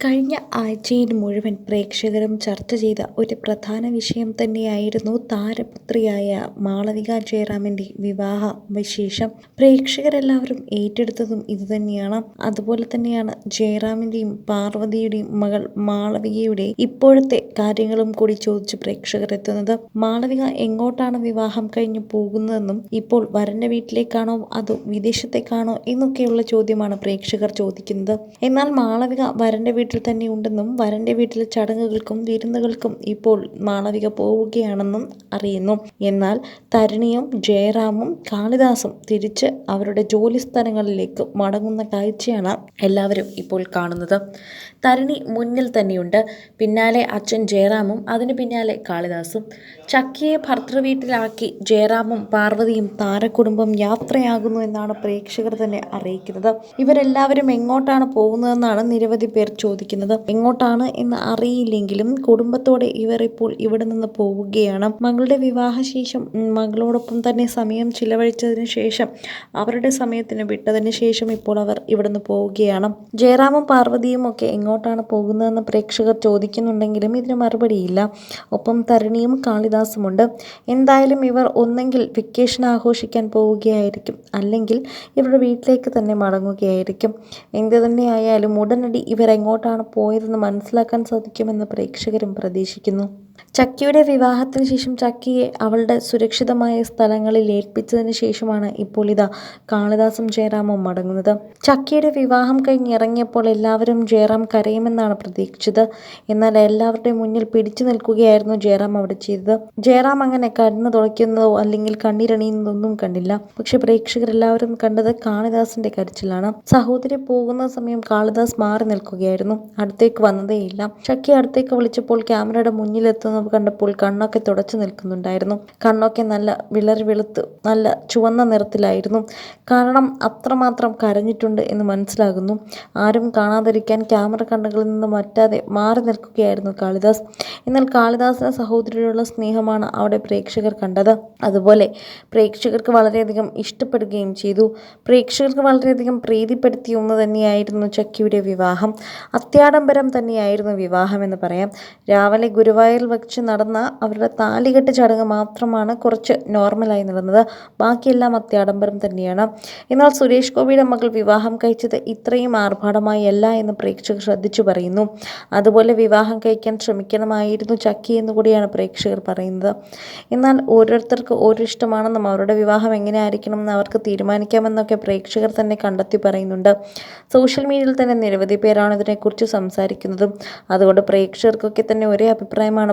കഴിഞ്ഞ ആഴ്ചയിൽ മുഴുവൻ പ്രേക്ഷകരും ചർച്ച ചെയ്ത ഒരു പ്രധാന വിഷയം തന്നെയായിരുന്നു താരപുത്രിയായ മാളവിക ജയറാമിന്റെ വിവാഹ വിശേഷം. പ്രേക്ഷകരെല്ലാവരും ഏറ്റെടുത്തതും ഇതുതന്നെയാണ് അതുപോലെ തന്നെയാണ് ജയറാമിന്റെയും പാർവതിയുടെയും മകൾ മാളവികയുടെ ഇപ്പോഴത്തെ കാര്യങ്ങളും കൂടി ചോദിച്ച് പ്രേക്ഷകർ എത്തുന്നത്. മാളവിക എങ്ങോട്ടാണ് വിവാഹം കഴിഞ്ഞു പോകുന്നതെന്നും ഇപ്പോൾ വരന്റെ വീട്ടിലേക്കാണോ അതോ വിദേശത്തേക്കാണോ എന്നൊക്കെയുള്ള ചോദ്യമാണ് പ്രേക്ഷകർ ചോദിക്കുന്നത്. എന്നാൽ മാളവിക വരന്റെ വീട്ടിൽ തന്നെ ഉണ്ടെന്നും വരന്റെ വീട്ടിൽ ചടങ്ങുകൾക്കും വിരുന്നുകൾക്കും ഇപ്പോൾ മാളവിക പോവുകയാണെന്നും അറിയുന്നു. എന്നാൽ തരുണിയും ജയറാമും കാളിദാസും തിരിച്ച് അവരുടെ ജോലി സ്ഥലങ്ങളിലേക്ക് മടങ്ങുന്ന കാഴ്ചയാണ് എല്ലാവരും ഇപ്പോൾ കാണുന്നത്. തരുണി മുന്നിൽ തന്നെയുണ്ട്. പിന്നാലെ അച്ഛൻ ജയറാമും അതിന് പിന്നാലെ കാളിദാസും. ചക്കിയെ ഭർത്തൃവീട്ടിലാക്കി ജയറാമും പാർവതിയും താരകുടുംബം യാത്രയാകുന്നു എന്നാണ് പ്രേക്ഷകർ തന്നെ അറിയിക്കുന്നത്. ഇവരെല്ലാവരും എങ്ങോട്ടാണ് പോകുന്നതെന്നാണ് നിരവധി പേർ ചോദിക്കുന്നത്. എങ്ങോട്ടാണ് എന്ന് അറിയില്ലെങ്കിലും കുടുംബത്തോടെ ഇവർ ഇപ്പോൾ ഇവിടെ നിന്ന് പോവുകയാണ്. മകളുടെ വിവാഹശേഷം മകളോടൊപ്പം തന്നെ സമയം ചിലവഴിച്ചതിന് ശേഷം അവരുടെ സമയത്തിന് വിട്ടതിന് ശേഷം ഇപ്പോൾ അവർ ഇവിടുന്ന് പോവുകയാണ്. ജയറാമും പാർവതിയും ഒക്കെ എങ്ങോട്ടാണ് പോകുന്നതെന്ന് പ്രേക്ഷകർ ചോദിക്കുന്നുണ്ടെങ്കിലും ഇതിന് മറുപടിയില്ല. ഒപ്പം തരുണിയും കാളിദാസുമുണ്ട്. എന്തായാലും ഇവർ ഒന്നെങ്കിൽ വെക്കേഷൻ ആഘോഷിക്കാൻ പോവുകയായിരിക്കും. അല്ലെങ്കിൽ ഇവരുടെ വീട്ടിലേക്ക് തന്നെ മടങ്ങുകയായിരിക്കും. എന്ത് തന്നെയായാലും ഉടനടി ഇവർ എങ്ങോട്ടാണ് പോയതെന്ന് മനസ്സിലാക്കാൻ സാധിക്കുമെന്ന് പ്രേക്ഷകരും പ്രതീക്ഷിക്കുന്നു. ചക്കിയുടെ വിവാഹത്തിന് ശേഷം ചക്കിയെ അവളുടെ സുരക്ഷിതമായ സ്ഥലങ്ങളിൽ ഏൽപ്പിച്ചതിന് ശേഷമാണ് ഇപ്പോൾ ഇതാ കാളിദാസും ജയറാമും മടങ്ങുന്നത്. ചക്കിയുടെ വിവാഹം കഴിഞ്ഞ് ഇറങ്ങിയപ്പോൾ എല്ലാവരും ജയറാം കരയുമെന്നാണ് പ്രതീക്ഷിച്ചത്. എന്നാൽ എല്ലാവരുടെയും മുന്നിൽ പിടിച്ചു നിൽക്കുകയായിരുന്നു ജയറാം അവിടെ ചെയ്തത്. ജയറാം അങ്ങനെ കണ്ണു തുളയ്ക്കുന്നതോ അല്ലെങ്കിൽ കണ്ണീരണിയുന്നതൊന്നും കണ്ടില്ല. പക്ഷെ പ്രേക്ഷകരെല്ലാവരും കണ്ടത് കാളിദാസിന്റെ കരച്ചിലാണ്. സഹോദരി പോകുന്ന സമയം കാളിദാസ് മാറി നിൽക്കുകയായിരുന്നു. അടുത്തേക്ക് വന്നതേയില്ല. ചക്കി അടുത്തേക്ക് വിളിച്ചപ്പോൾ ക്യാമറയുടെ മുന്നിലെത്തുന്നത് കണ്ടപ്പോൾ കണ്ണൊക്കെ തുടച്ചു നിൽക്കുന്നുണ്ടായിരുന്നു. കണ്ണൊക്കെ നല്ല വിളറി വെളുത്ത് നല്ല ചുവന്ന നിറത്തിലായിരുന്നു. കാരണം അത്രമാത്രം കരഞ്ഞിട്ടുണ്ട് എന്ന് മനസ്സിലാകുന്നു. ആരും കാണാതിരിക്കാൻ ക്യാമറ കണ്ണുകളിൽ നിന്ന് മറ്റാതെ മാറി നിൽക്കുകയായിരുന്നു കാളിദാസ്. എന്നാൽ കാളിദാസിന് സഹോദരിയോടുള്ള സ്നേഹമാണ് അവിടെ പ്രേക്ഷകർ കണ്ടത്. അതുപോലെ പ്രേക്ഷകർക്ക് വളരെയധികം ഇഷ്ടപ്പെടുകയും ചെയ്തു. പ്രേക്ഷകർക്ക് വളരെയധികം പ്രീതിപ്പെടുത്തിയ ഒന്ന് തന്നെയായിരുന്നു ചക്കിയുടെ വിവാഹം. അത്യാഡംബരം തന്നെയായിരുന്നു വിവാഹം എന്ന് പറയാം. രാവിലെ ഗുരുവായൂർ നടന്ന അവരുടെ താലികെട്ട് ചടങ്ങ് മാത്രമാണ് കുറച്ച് നോർമലായി നടന്നത്. ബാക്കിയെല്ലാം അത്യാഡംബരം തന്നെയാണ്. എന്നാൽ സുരേഷ് ഗോപിയുടെ മകൾ വിവാഹം കഴിച്ചത് ഇത്രയും ആർഭാടമായി അല്ല എന്ന് പ്രേക്ഷകർ ശ്രദ്ധിച്ചു പറയുന്നു. അതുപോലെ വിവാഹം കഴിക്കാൻ ശ്രമിക്കണമായിരുന്നു ചക്കി എന്ന് കൂടിയാണ് പ്രേക്ഷകർ പറയുന്നത്. എന്നാൽ ഓരോരുത്തർക്ക് ഓരോ ഇഷ്ടമാണെന്നും അവരുടെ വിവാഹം എങ്ങനെ ആയിരിക്കണം എന്ന് അവർക്ക് തീരുമാനിക്കാമെന്നൊക്കെ പ്രേക്ഷകർ തന്നെ കണ്ടെത്തി പറയുന്നുണ്ട്. സോഷ്യൽ മീഡിയയിൽ തന്നെ നിരവധി പേരാണ് ഇതിനെക്കുറിച്ച് സംസാരിക്കുന്നതും. അതുകൊണ്ട് പ്രേക്ഷകർക്കൊക്കെ തന്നെ ഒരേ അഭിപ്രായമാണ്